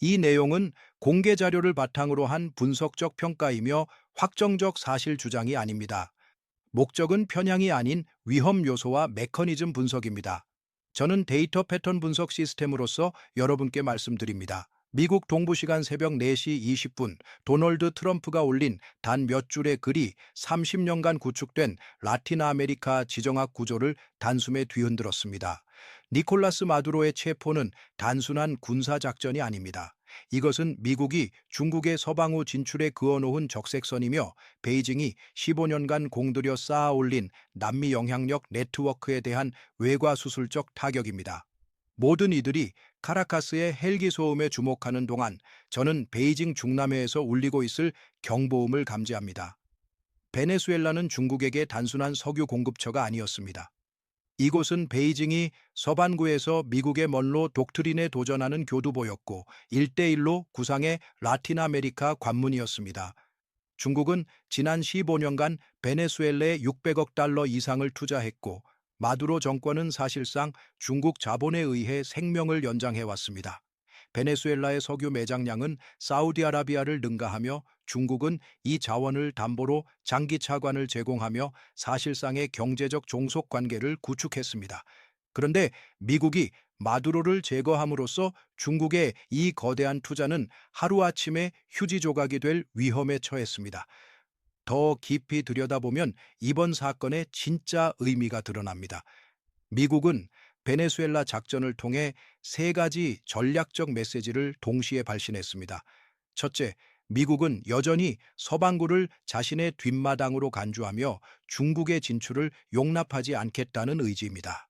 이 내용은 공개 자료를 바탕으로 한 분석적 평가이며 확정적 사실 주장이 아닙니다. 목적은 편향이 아닌 위험 요소와 메커니즘 분석입니다. 저는 데이터 패턴 분석 시스템으로서 여러분께 말씀드립니다. 미국 동부 시간 새벽 4시 20분 도널드 트럼프가 올린 단 몇 줄의 글이 30년간 구축된 라틴 아메리카 지정학 구조를 단숨에 뒤흔들었습니다. 니콜라스 마두로의 체포는 단순한 군사 작전이 아닙니다. 이것은 미국이 중국의 서방후 진출에 그어놓은 적색선이며 베이징이 15년간 공들여 쌓아 올린 남미 영향력 네트워크에 대한 외과수술적 타격입니다. 모든 이들이 카라카스의 헬기 소음에 주목하는 동안 저는 베이징 중남해에서 울리고 있을 경보음을 감지합니다. 베네수엘라는 중국에게 단순한 석유 공급처가 아니었습니다. 이곳은 베이징이 서반구에서 미국의 먼로 독트린에 도전하는 교두보였고 일대일로 구상의 라틴 아메리카 관문이었습니다. 중국은 지난 15년간 베네수엘라에 600억 달러 이상을 투자했고 마두로 정권은 사실상 중국 자본에 의해 생명을 연장해 왔습니다. 베네수엘라의 석유 매장량은 사우디아라비아를 능가하며 중국은 이 자원을 담보로 장기 차관을 제공하며 사실상의 경제적 종속 관계를 구축했습니다. 그런데 미국이 마두로를 제거함으로써 중국의 이 거대한 투자는 하루아침에 휴지 조각이 될 위험에 처했습니다. 더 깊이 들여다보면 이번 사건의 진짜 의미가 드러납니다. 미국은 베네수엘라 작전을 통해 세 가지 전략적 메시지를 동시에 발신했습니다. 첫째, 미국은 여전히 서방구를 자신의 뒷마당으로 간주하며 중국의 진출을 용납하지 않겠다는 의지입니다.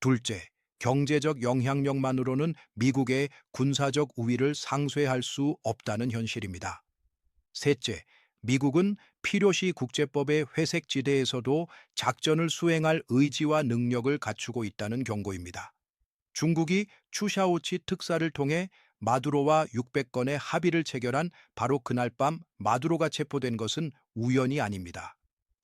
둘째, 경제적 영향력만으로는 미국의 군사적 우위를 상쇄할 수 없다는 현실입니다. 셋째, 미국은 필요시 국제법의 회색 지대에서도 작전을 수행할 의지와 능력을 갖추고 있다는 경고입니다. 중국이 추샤오치 특사를 통해 마두로와 600건의 합의를 체결한 바로 그날 밤 마두로가 체포된 것은 우연이 아닙니다.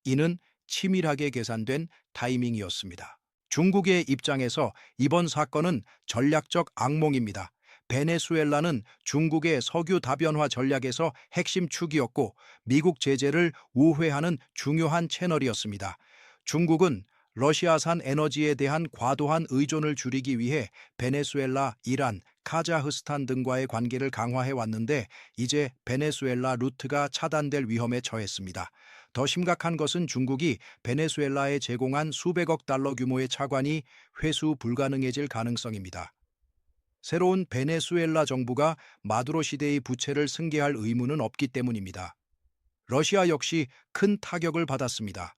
이는 치밀하게 계산된 타이밍이었습니다. 중국의 입장에서 이번 사건은 전략적 악몽입니다. 베네수엘라는 중국의 석유 다변화 전략에서 핵심 축이었고 미국 제재를 우회하는 중요한 채널이었습니다. 중국은 러시아산 에너지에 대한 과도한 의존을 줄이기 위해 베네수엘라, 이란, 카자흐스탄 등과의 관계를 강화해 왔는데 이제 베네수엘라 루트가 차단될 위험에 처했습니다. 더 심각한 것은 중국이 베네수엘라에 제공한 수백억 달러 규모의 차관이 회수 불가능해질 가능성입니다. 새로운 베네수엘라 정부가 마두로 시대의 부채를 승계할 의무는 없기 때문입니다. 러시아 역시 큰 타격을 받았습니다.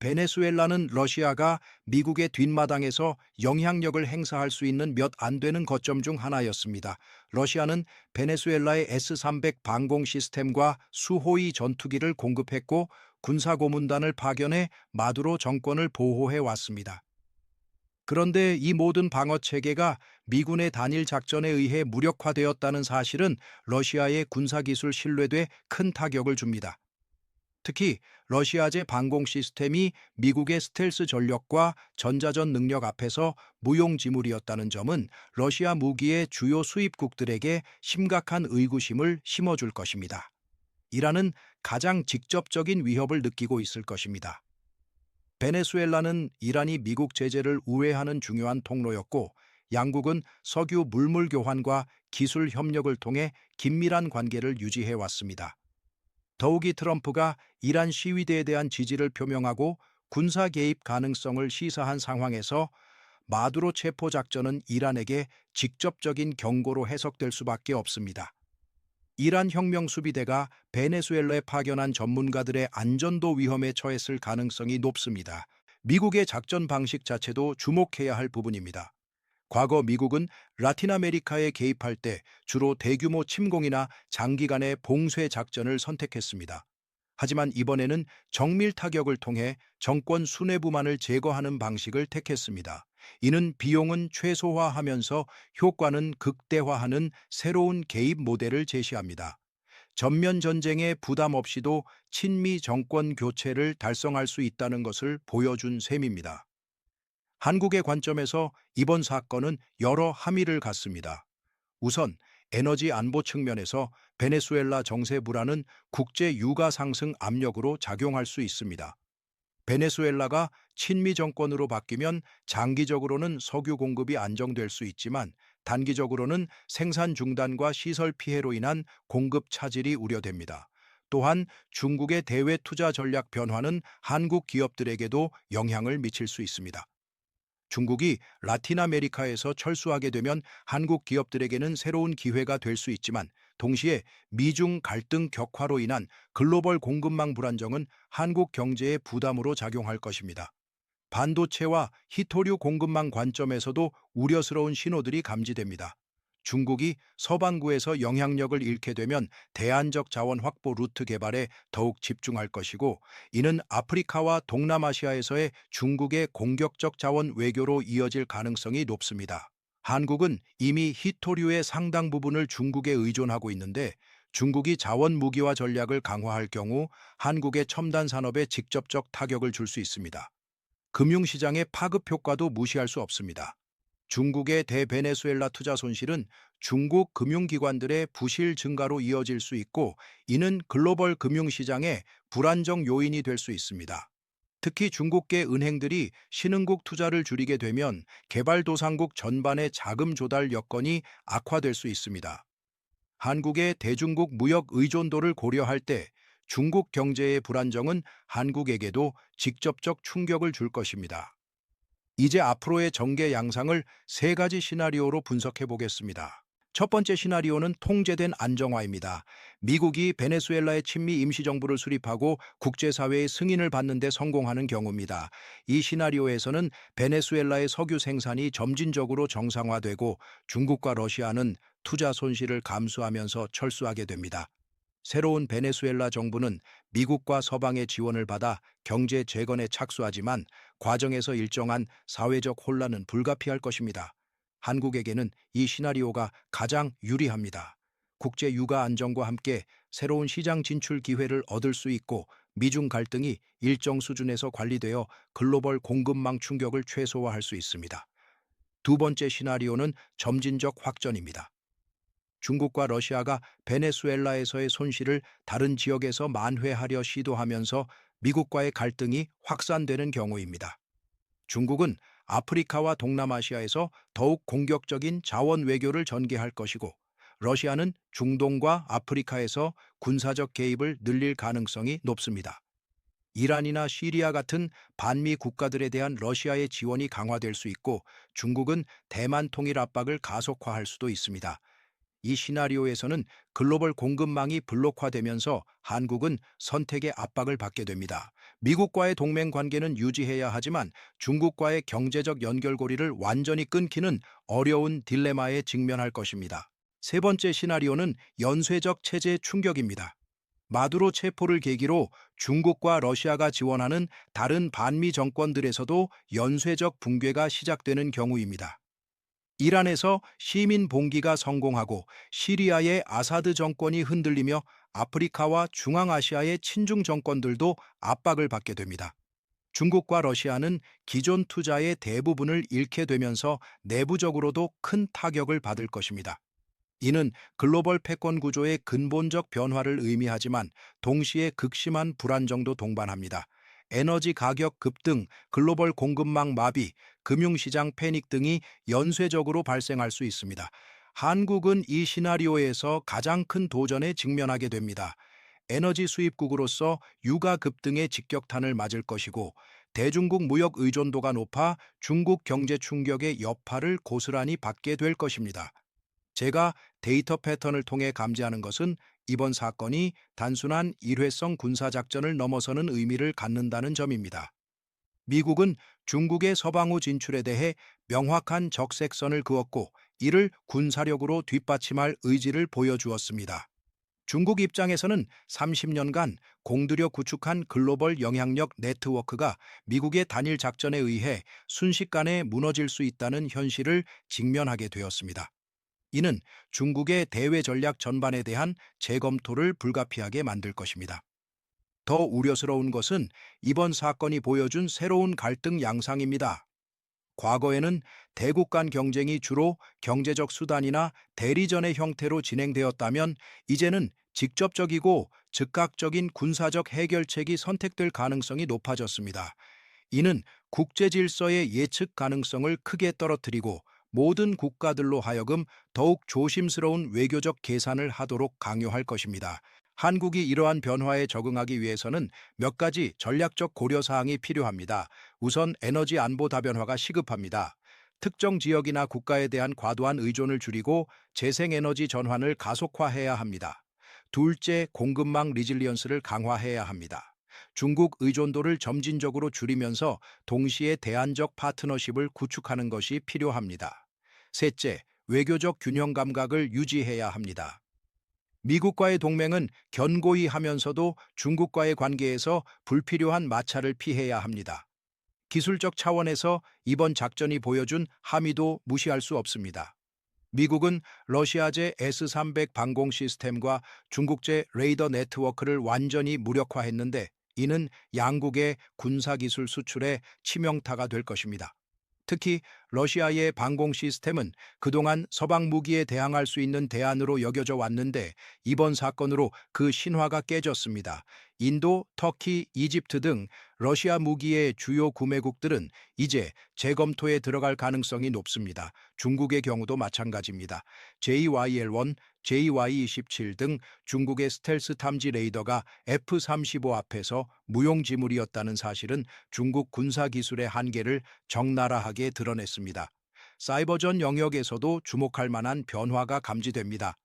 베네수엘라는 러시아가 미국의 뒷마당에서 영향력을 행사할 수 있는 몇 안 되는 거점 중 하나였습니다. 러시아는 베네수엘라의 S-300 방공 시스템과 수호위 전투기를 공급했고 군사고문단을 파견해 마두로 정권을 보호해 왔습니다. 그런데 이 모든 방어 체계가 미군의 단일 작전에 의해 무력화되었다는 사실은 러시아의 군사기술 신뢰도에 큰 타격을 줍니다. 특히 러시아제 방공 시스템이 미국의 스텔스 전력과 전자전 능력 앞에서 무용지물이었다는 점은 러시아 무기의 주요 수입국들에게 심각한 의구심을 심어줄 것입니다. 이라는 가장 직접적인 위협을 느끼고 있을 것입니다. 베네수엘라는 이란이 미국 제재를 우회하는 중요한 통로였고 양국은 석유 물물 교환과 기술 협력을 통해 긴밀한 관계를 유지해 왔습니다. 더욱이 트럼프가 이란 시위대에 대한 지지를 표명하고 군사 개입 가능성을 시사한 상황에서 마두로 체포 작전은 이란에게 직접적인 경고로 해석될 수밖에 없습니다. 이란 혁명 수비대가 베네수엘라에 파견한 전문가들의 안전도 위험에 처했을 가능성이 높습니다. 미국의 작전 방식 자체도 주목해야 할 부분입니다. 과거 미국은 라틴 아메리카에 개입할 때 주로 대규모 침공이나 장기간의 봉쇄 작전을 선택했습니다. 하지만 이번에는 정밀 타격을 통해 정권 수뇌부만을 제거하는 방식을 택했습니다. 이는 비용은 최소화하면서 효과는 극대화하는 새로운 개입 모델을 제시합니다. 전면 전쟁에 부담 없이도 친미 정권 교체를 달성할 수 있다는 것을 보여준 셈입니다. 한국의 관점에서 이번 사건은 여러 함의를 갖습니다. 우선 에너지 안보 측면에서 베네수엘라 정세 불안은 국제 유가 상승 압력으로 작용할 수 있습니다. 베네수엘라가 친미 정권으로 바뀌면 장기적으로는 석유 공급이 안정될 수 있지만 단기적으로는 생산 중단과 시설 피해로 인한 공급 차질이 우려됩니다. 또한 중국의 대외 투자 전략 변화는 한국 기업들에게도 영향을 미칠 수 있습니다. 중국이 라틴 아메리카에서 철수하게 되면 한국 기업들에게는 새로운 기회가 될 수 있지만 동시에 미중 갈등 격화로 인한 글로벌 공급망 불안정은 한국 경제에 부담으로 작용할 것입니다. 반도체와 히토류 공급망 관점에서도 우려스러운 신호들이 감지됩니다. 중국이 서반구에서 영향력을 잃게 되면 대안적 자원 확보 루트 개발에 더욱 집중할 것이고 이는 아프리카와 동남아시아에서의 중국의 공격적 자원 외교로 이어질 가능성이 높습니다. 한국은 이미 히토류의 상당 부분을 중국에 의존하고 있는데 중국이 자원 무기화 전략을 강화할 경우 한국의 첨단 산업에 직접적 타격을 줄 수 있습니다. 금융시장의 파급 효과도 무시할 수 없습니다. 중국의 대베네수엘라 투자 손실은 중국 금융기관들의 부실 증가로 이어질 수 있고 이는 글로벌 금융시장의 불안정 요인이 될 수 있습니다. 특히 중국계 은행들이 신흥국 투자를 줄이게 되면 개발도상국 전반의 자금 조달 여건이 악화될 수 있습니다. 한국의 대중국 무역 의존도를 고려할 때 중국 경제의 불안정은 한국에게도 직접적 충격을 줄 것입니다. 이제 앞으로의 전개 양상을 세 가지 시나리오로 분석해 보겠습니다. 첫 번째 시나리오는 통제된 안정화입니다. 미국이 베네수엘라의 친미 임시정부를 수립하고 국제사회의 승인을 받는 데 성공하는 경우입니다. 이 시나리오에서는 베네수엘라의 석유 생산이 점진적으로 정상화되고 중국과 러시아는 투자 손실을 감수하면서 철수하게 됩니다. 새로운 베네수엘라 정부는 미국과 서방의 지원을 받아 경제 재건에 착수하지만 과정에서 일정한 사회적 혼란은 불가피할 것입니다. 한국에게는 이 시나리오가 가장 유리합니다. 국제 유가 안정과 함께 새로운 시장 진출 기회를 얻을 수 있고 미중 갈등이 일정 수준에서 관리되어 글로벌 공급망 충격을 최소화할 수 있습니다. 두 번째 시나리오는 점진적 확전입니다. 중국과 러시아가 베네수엘라에서의 손실을 다른 지역에서 만회하려 시도하면서 미국과의 갈등이 확산되는 경우입니다. 중국은 아프리카와 동남아시아에서 더욱 공격적인 자원 외교를 전개할 것이고 러시아는 중동과 아프리카에서 군사적 개입을 늘릴 가능성이 높습니다. 이란이나 시리아 같은 반미 국가들에 대한 러시아의 지원이 강화될 수 있고 중국은 대만 통일 압박을 가속화할 수도 있습니다. 이 시나리오에서는 글로벌 공급망이 블록화되면서 한국은 선택의 압박을 받게 됩니다. 미국과의 동맹 관계는 유지해야 하지만 중국과의 경제적 연결고리를 완전히 끊기는 어려운 딜레마에 직면할 것입니다. 세 번째 시나리오는 연쇄적 체제 충격입니다. 마두로 체포를 계기로 중국과 러시아가 지원하는 다른 반미 정권들에서도 연쇄적 붕괴가 시작되는 경우입니다. 이란에서 시민 봉기가 성공하고 시리아의 아사드 정권이 흔들리며 아프리카와 중앙아시아의 친중 정권들도 압박을 받게 됩니다. 중국과 러시아는 기존 투자의 대부분을 잃게 되면서 내부적으로도 큰 타격을 받을 것입니다. 이는 글로벌 패권 구조의 근본적 변화를 의미하지만 동시에 극심한 불안정도 동반합니다. 에너지 가격 급등, 글로벌 공급망 마비, 금융시장 패닉 등이 연쇄적으로 발생할 수 있습니다. 한국은 이 시나리오에서 가장 큰 도전에 직면하게 됩니다. 에너지 수입국으로서 유가 급등의 직격탄을 맞을 것이고 대중국 무역 의존도가 높아 중국 경제 충격의 여파를 고스란히 받게 될 것입니다. 제가 데이터 패턴을 통해 감지하는 것은 이번 사건이 단순한 일회성 군사작전을 넘어서는 의미를 갖는다는 점입니다. 미국은 중국의 서방후 진출에 대해 명확한 적색선을 그었고 이를 군사력으로 뒷받침할 의지를 보여주었습니다. 중국 입장에서는 30년간 공들여 구축한 글로벌 영향력 네트워크가 미국의 단일 작전에 의해 순식간에 무너질 수 있다는 현실을 직면하게 되었습니다. 이는 중국의 대외 전략 전반에 대한 재검토를 불가피하게 만들 것입니다. 더 우려스러운 것은 이번 사건이 보여준 새로운 갈등 양상입니다. 과거에는 대국 간 경쟁이 주로 경제적 수단이나 대리전의 형태로 진행되었다면 이제는 직접적이고 즉각적인 군사적 해결책이 선택될 가능성이 높아졌습니다. 이는 국제 질서의 예측 가능성을 크게 떨어뜨리고 모든 국가들로 하여금 더욱 조심스러운 외교적 계산을 하도록 강요할 것입니다. 한국이 이러한 변화에 적응하기 위해서는 몇 가지 전략적 고려사항이 필요합니다. 우선 에너지 안보 다변화가 시급합니다. 특정 지역이나 국가에 대한 과도한 의존을 줄이고 재생에너지 전환을 가속화해야 합니다. 둘째, 공급망 리질리언스를 강화해야 합니다. 중국 의존도를 점진적으로 줄이면서 동시에 대안적 파트너십을 구축하는 것이 필요합니다. 셋째, 외교적 균형 감각을 유지해야 합니다. 미국과의 동맹은 견고히 하면서도 중국과의 관계에서 불필요한 마찰을 피해야 합니다. 기술적 차원에서 이번 작전이 보여준 함의도 무시할 수 없습니다. 미국은 러시아제 S-300 방공 시스템과 중국제 레이더 네트워크를 완전히 무력화했는데 이는 양국의 군사기술 수출에 치명타가 될 것입니다. 특히 러시아의 방공 시스템은 그동안 서방 무기에 대항할 수 있는 대안으로 여겨져 왔는데 이번 사건으로 그 신화가 깨졌습니다. 인도, 터키, 이집트 등 러시아 무기의 주요 구매국들은 이제 재검토에 들어갈 가능성이 높습니다. 중국의 경우도 마찬가지입니다. JYL1, JY27 등 중국의 스텔스 탐지 레이더가 F-35 앞에서 무용지물이었다는 사실은 중국 군사기술의 한계를 적나라하게 드러냈습니다. 사이버전 영역에서도 주목할 만한 변화가 감지됩니다.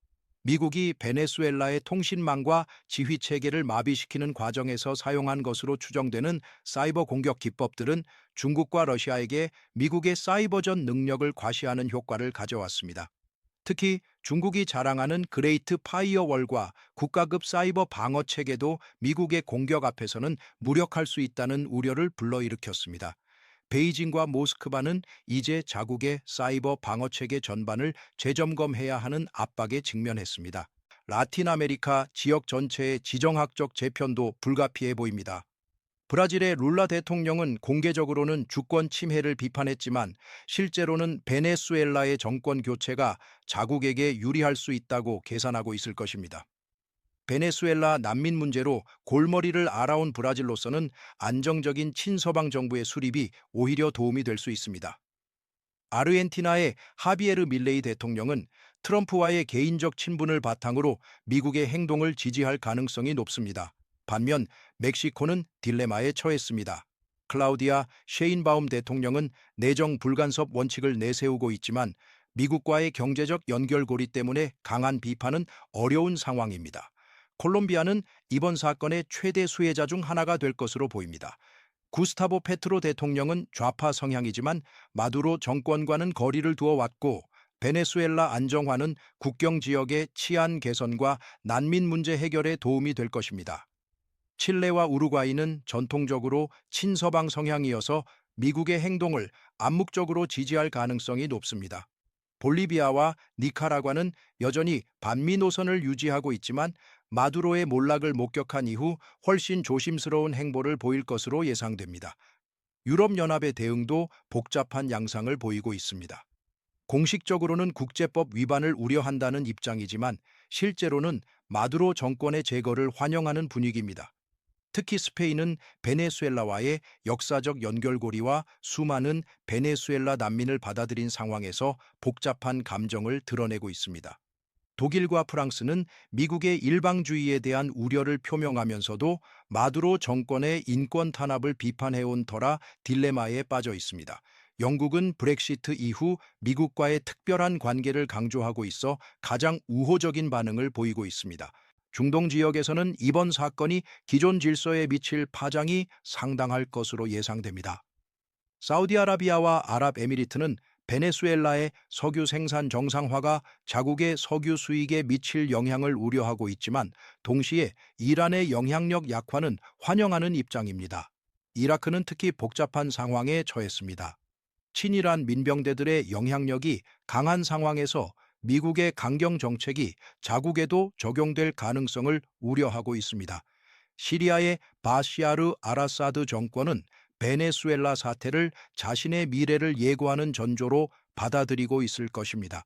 미국이 베네수엘라의 통신망과 지휘 체계를 마비시키는 과정에서 사용한 것으로 추정되는 사이버 공격 기법들은 중국과 러시아에게 미국의 사이버전 능력을 과시하는 효과를 가져왔습니다. 특히 중국이 자랑하는 그레이트 파이어월과 국가급 사이버 방어 체계도 미국의 공격 앞에서는 무력할 수 있다는 우려를 불러일으켰습니다. 베이징과 모스크바는 이제 자국의 사이버 방어 체계 전반을 재점검해야 하는 압박에 직면했습니다. 라틴 아메리카 지역 전체의 지정학적 재편도 불가피해 보입니다. 브라질의 룰라 대통령은 공개적으로는 주권 침해를 비판했지만 실제로는 베네수엘라의 정권 교체가 자국에게 유리할 수 있다고 계산하고 있을 것입니다. 베네수엘라 난민 문제로 골머리를 알아온 브라질로서는 안정적인 친서방 정부의 수립이 오히려 도움이 될 수 있습니다. 아르헨티나의 하비에르 밀레이 대통령은 트럼프와의 개인적 친분을 바탕으로 미국의 행동을 지지할 가능성이 높습니다. 반면 멕시코는 딜레마에 처했습니다. 클라우디아 셰인바움 대통령은 내정 불간섭 원칙을 내세우고 있지만 미국과의 경제적 연결고리 때문에 강한 비판은 어려운 상황입니다. 콜롬비아는 이번 사건의 최대 수혜자 중 하나가 될 것으로 보입니다. 구스타보 페트로 대통령은 좌파 성향이지만 마두로 정권과는 거리를 두어 왔고 베네수엘라 안정화는 국경 지역의 치안 개선과 난민 문제 해결에 도움이 될 것입니다. 칠레와 우루과이는 전통적으로 친서방 성향이어서 미국의 행동을 암묵적으로 지지할 가능성이 높습니다. 볼리비아와 니카라과는 여전히 반미 노선을 유지하고 있지만 마두로의 몰락을 목격한 이후 훨씬 조심스러운 행보를 보일 것으로 예상됩니다. 유럽연합의 대응도 복잡한 양상을 보이고 있습니다. 공식적으로는 국제법 위반을 우려한다는 입장이지만 실제로는 마두로 정권의 제거를 환영하는 분위기입니다. 특히 스페인은 베네수엘라와의 역사적 연결고리와 수많은 베네수엘라 난민을 받아들인 상황에서 복잡한 감정을 드러내고 있습니다. 독일과 프랑스는 미국의 일방주의에 대한 우려를 표명하면서도 마두로 정권의 인권 탄압을 비판해온 터라 딜레마에 빠져 있습니다. 영국은 브렉시트 이후 미국과의 특별한 관계를 강조하고 있어 가장 우호적인 반응을 보이고 있습니다. 중동 지역에서는 이번 사건이 기존 질서에 미칠 파장이 상당할 것으로 예상됩니다. 사우디아라비아와 아랍에미리트는 베네수엘라의 석유 생산 정상화가 자국의 석유 수익에 미칠 영향을 우려하고 있지만 동시에 이란의 영향력 약화는 환영하는 입장입니다. 이라크는 특히 복잡한 상황에 처했습니다. 친이란 민병대들의 영향력이 강한 상황에서 미국의 강경 정책이 자국에도 적용될 가능성을 우려하고 있습니다. 시리아의 바시아르 아라사드 정권은 베네수엘라 사태를 자신의 미래를 예고하는 전조로 받아들이고 있을 것입니다.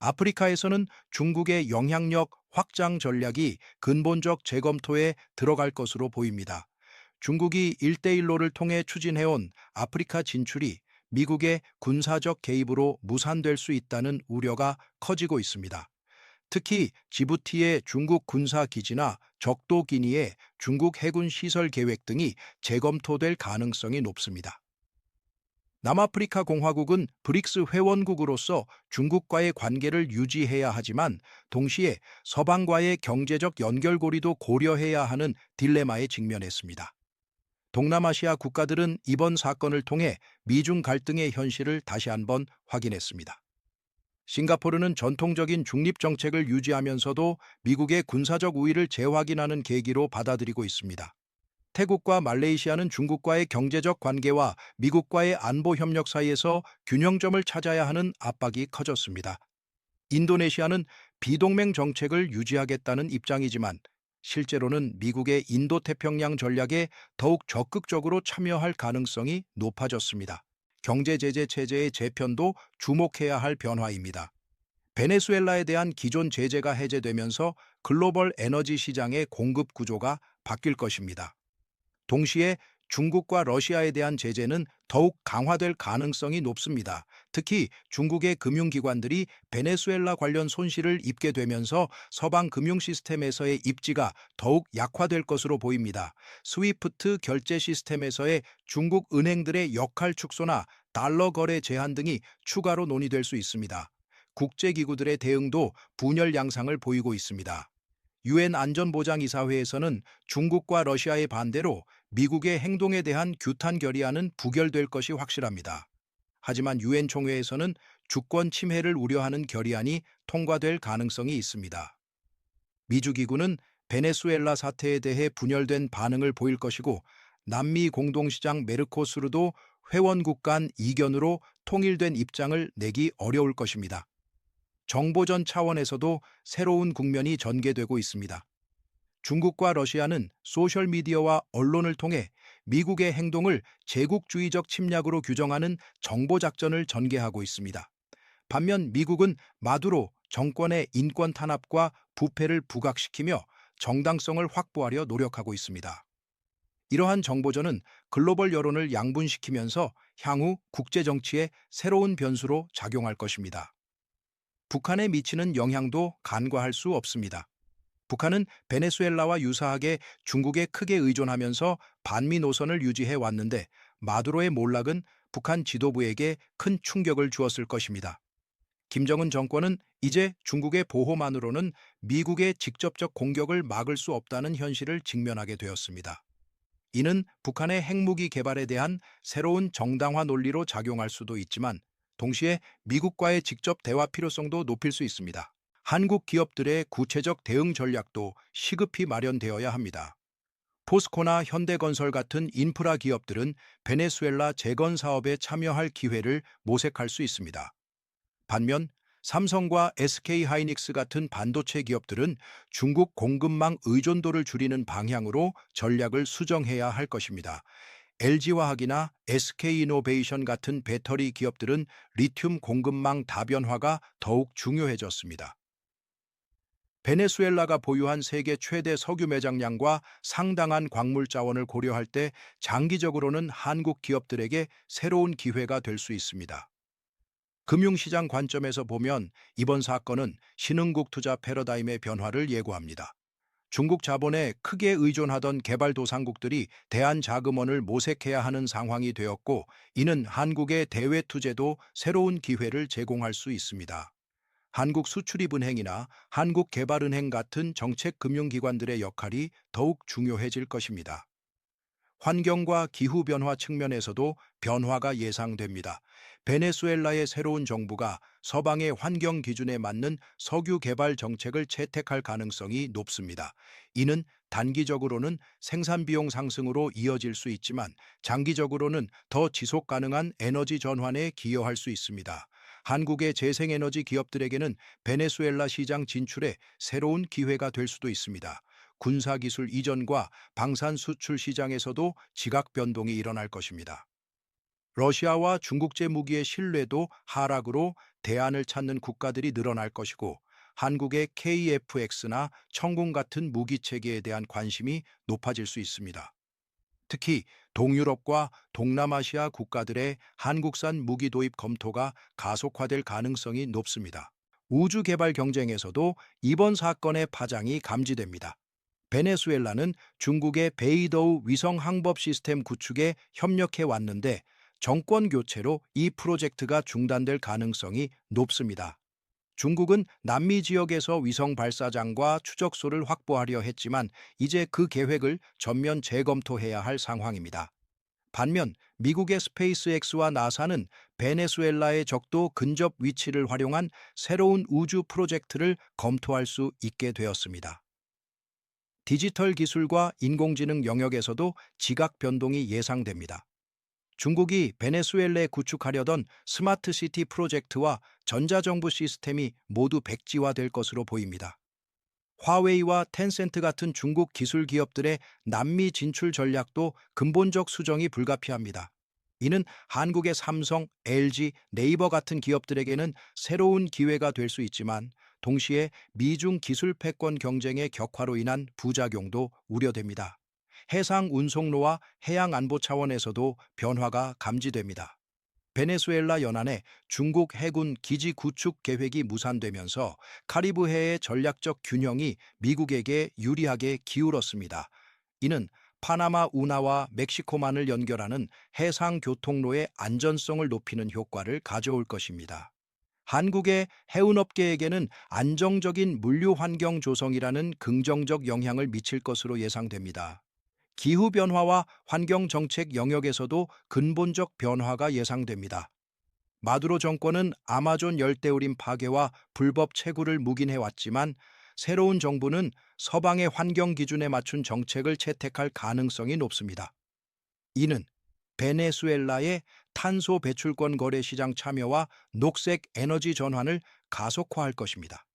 아프리카에서는 중국의 영향력 확장 전략이 근본적 재검토에 들어갈 것으로 보입니다. 중국이 1대1로를 통해 추진해온 아프리카 진출이 미국의 군사적 개입으로 무산될 수 있다는 우려가 커지고 있습니다. 특히 지부티의 중국 군사 기지나 적도 기니의 중국 해군 시설 계획 등이 재검토될 가능성이 높습니다. 남아프리카 공화국은 브릭스 회원국으로서 중국과의 관계를 유지해야 하지만 동시에 서방과의 경제적 연결고리도 고려해야 하는 딜레마에 직면했습니다. 동남아시아 국가들은 이번 사건을 통해 미중 갈등의 현실을 다시 한번 확인했습니다. 싱가포르는 전통적인 중립 정책을 유지하면서도 미국의 군사적 우위를 재확인하는 계기로 받아들이고 있습니다. 태국과 말레이시아는 중국과의 경제적 관계와 미국과의 안보 협력 사이에서 균형점을 찾아야 하는 압박이 커졌습니다. 인도네시아는 비동맹 정책을 유지하겠다는 입장이지만 실제로는 미국의 인도태평양 전략에 더욱 적극적으로 참여할 가능성이 높아졌습니다. 경제제재 체제의 재편도 주목해야 할 변화입니다. 베네수엘라에 대한 기존 제재가 해제되면서 글로벌 에너지 시장의 공급 구조가 바뀔 것입니다. 동시에 중국과 러시아에 대한 제재는 더욱 강화될 가능성이 높습니다. 특히 중국의 금융기관들이 베네수엘라 관련 손실을 입게 되면서 서방 금융 시스템에서의 입지가 더욱 약화될 것으로 보입니다. 스위프트 결제 시스템에서의 중국 은행들의 역할 축소나 달러 거래 제한 등이 추가로 논의될 수 있습니다. 국제기구들의 대응도 분열 양상을 보이고 있습니다. 유엔 안전보장이사회에서는 중국과 러시아의 반대로 미국의 행동에 대한 규탄 결의안은 부결될 것이 확실합니다. 하지만 유엔 총회에서는 주권 침해를 우려하는 결의안이 통과될 가능성이 있습니다. 미주 기구는 베네수엘라 사태에 대해 분열된 반응을 보일 것이고 남미 공동시장 메르코스르도 회원국 간 이견으로 통일된 입장을 내기 어려울 것입니다. 정보전 차원에서도 새로운 국면이 전개되고 있습니다. 중국과 러시아는 소셜미디어와 언론을 통해 미국의 행동을 제국주의적 침략으로 규정하는 정보작전을 전개하고 있습니다. 반면 미국은 마두로 정권의 인권 탄압과 부패를 부각시키며 정당성을 확보하려 노력하고 있습니다. 이러한 정보전은 글로벌 여론을 양분시키면서 향후 국제정치에 새로운 변수로 작용할 것입니다. 북한에 미치는 영향도 간과할 수 없습니다. 북한은 베네수엘라와 유사하게 중국에 크게 의존하면서 반미 노선을 유지해 왔는데 마두로의 몰락은 북한 지도부에게 큰 충격을 주었을 것입니다. 김정은 정권은 이제 중국의 보호만으로는 미국의 직접적 공격을 막을 수 없다는 현실을 직면하게 되었습니다. 이는 북한의 핵무기 개발에 대한 새로운 정당화 논리로 작용할 수도 있지만 동시에 미국과의 직접 대화 필요성도 높일 수 있습니다. 한국 기업들의 구체적 대응 전략도 시급히 마련되어야 합니다. 포스코나 현대건설 같은 인프라 기업들은 베네수엘라 재건 사업에 참여할 기회를 모색할 수 있습니다. 반면 삼성과 SK 하이닉스 같은 반도체 기업들은 중국 공급망 의존도를 줄이는 방향으로 전략을 수정해야 할 것입니다. LG화학이나 SK이노베이션 같은 배터리 기업들은 리튬 공급망 다변화가 더욱 중요해졌습니다. 베네수엘라가 보유한 세계 최대 석유 매장량과 상당한 광물 자원을 고려할 때 장기적으로는 한국 기업들에게 새로운 기회가 될 수 있습니다. 금융시장 관점에서 보면 이번 사건은 신흥국 투자 패러다임의 변화를 예고합니다. 중국 자본에 크게 의존하던 개발도상국들이 대한자금원을 모색해야 하는 상황이 되었고 이는 한국의 대외 투자도 새로운 기회를 제공할 수 있습니다. 한국수출입은행이나 한국개발은행 같은 정책 금융기관들의 역할이 더욱 중요해질 것입니다. 환경과 기후변화 측면에서도 변화가 예상됩니다. 베네수엘라의 새로운 정부가 서방의 환경 기준에 맞는 석유 개발 정책을 채택할 가능성이 높습니다. 이는 단기적으로는 생산 비용 상승으로 이어질 수 있지만 장기적으로는 더 지속 가능한 에너지 전환에 기여할 수 있습니다. 한국의 재생에너지 기업들에게는 베네수엘라 시장 진출에 새로운 기회가 될 수도 있습니다. 군사기술 이전과 방산 수출 시장에서도 지각 변동이 일어날 것입니다. 러시아와 중국제 무기의 신뢰도 하락으로 대안을 찾는 국가들이 늘어날 것이고 한국의 KFX나 청궁 같은 무기 체계에 대한 관심이 높아질 수 있습니다. 특히 동유럽과 동남아시아 국가들의 한국산 무기 도입 검토가 가속화될 가능성이 높습니다. 우주 개발 경쟁에서도 이번 사건의 파장이 감지됩니다. 베네수엘라는 중국의 베이더우 위성 항법 시스템 구축에 협력해 왔는데 정권 교체로 이 프로젝트가 중단될 가능성이 높습니다. 중국은 남미 지역에서 위성 발사장과 추적소를 확보하려 했지만 이제 그 계획을 전면 재검토해야 할 상황입니다. 반면 미국의 스페이스X와 나사는 베네수엘라의 적도 근접 위치를 활용한 새로운 우주 프로젝트를 검토할 수 있게 되었습니다. 디지털 기술과 인공지능 영역에서도 지각 변동이 예상됩니다. 중국이 베네수엘라에 구축하려던 스마트 시티 프로젝트와 전자정부 시스템이 모두 백지화될 것으로 보입니다. 화웨이와 텐센트 같은 중국 기술 기업들의 남미 진출 전략도 근본적 수정이 불가피합니다. 이는 한국의 삼성, LG, 네이버 같은 기업들에게는 새로운 기회가 될 수 있지만 동시에 미중 기술 패권 경쟁의 격화로 인한 부작용도 우려됩니다. 해상 운송로와 해양 안보 차원에서도 변화가 감지됩니다. 베네수엘라 연안에 중국 해군 기지 구축 계획이 무산되면서 카리브해의 전략적 균형이 미국에게 유리하게 기울었습니다. 이는 파나마 운하와 멕시코만을 연결하는 해상 교통로의 안전성을 높이는 효과를 가져올 것입니다. 한국의 해운업계에게는 안정적인 물류 환경 조성이라는 긍정적 영향을 미칠 것으로 예상됩니다. 기후변화와 환경정책 영역에서도 근본적 변화가 예상됩니다. 마두로 정권은 아마존 열대우림 파괴와 불법 채굴을 묵인해왔지만 새로운 정부는 서방의 환경 기준에 맞춘 정책을 채택할 가능성이 높습니다. 이는 베네수엘라의 탄소 배출권 거래 시장 참여와 녹색 에너지 전환을 가속화할 것입니다.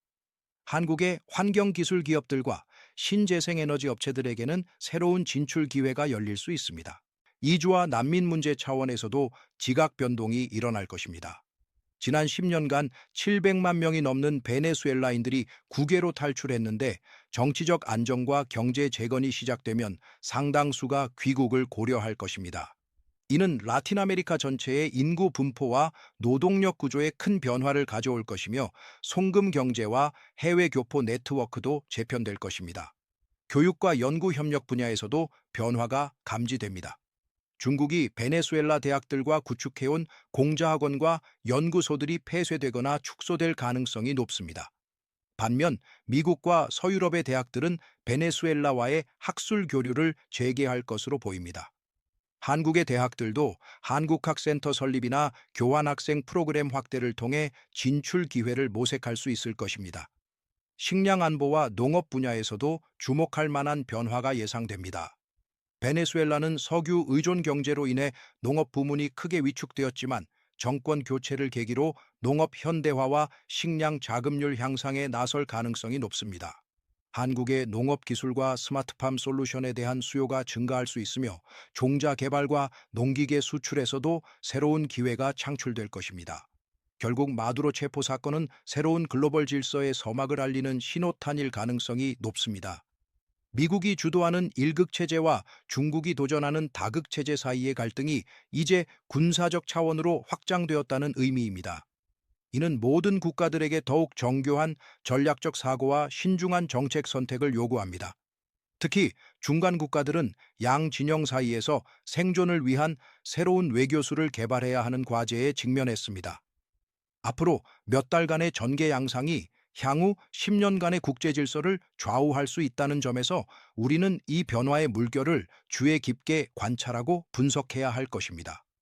한국의 환경기술 기업들과 신재생에너지 업체들에게는 새로운 진출 기회가 열릴 수 있습니다. 이주와 난민 문제 차원에서도 지각 변동이 일어날 것입니다. 지난 10년간 700만 명이 넘는 베네수엘라인들이 국외로 탈출했는데 정치적 안정과 경제 재건이 시작되면 상당수가 귀국을 고려할 것입니다. 이는 라틴 아메리카 전체의 인구 분포와 노동력 구조에 큰 변화를 가져올 것이며 송금 경제와 해외 교포 네트워크도 재편될 것입니다. 교육과 연구 협력 분야에서도 변화가 감지됩니다. 중국이 베네수엘라 대학들과 구축해온 공자학원과 연구소들이 폐쇄되거나 축소될 가능성이 높습니다. 반면 미국과 서유럽의 대학들은 베네수엘라와의 학술 교류를 재개할 것으로 보입니다. 한국의 대학들도 한국학센터 설립이나 교환학생 프로그램 확대를 통해 진출 기회를 모색할 수 있을 것입니다. 식량 안보와 농업 분야에서도 주목할 만한 변화가 예상됩니다. 베네수엘라는 석유 의존 경제로 인해 농업 부문이 크게 위축되었지만 정권 교체를 계기로 농업 현대화와 식량 자급률 향상에 나설 가능성이 높습니다. 한국의 농업 기술과 스마트팜 솔루션에 대한 수요가 증가할 수 있으며 종자 개발과 농기계 수출에서도 새로운 기회가 창출될 것입니다. 결국 마두로 체포 사건은 새로운 글로벌 질서의 서막을 알리는 신호탄일 가능성이 높습니다. 미국이 주도하는 일극 체제와 중국이 도전하는 다극 체제 사이의 갈등이 이제 군사적 차원으로 확장되었다는 의미입니다. 이는 모든 국가들에게 더욱 정교한 전략적 사고와 신중한 정책 선택을 요구합니다. 특히 중간 국가들은 양 진영 사이에서 생존을 위한 새로운 외교수를 개발해야 하는 과제에 직면했습니다. 앞으로 몇 달간의 전개 양상이 향후 10년간의 국제 질서를 좌우할 수 있다는 점에서 우리는 이 변화의 물결을 주의 깊게 관찰하고 분석해야 할 것입니다.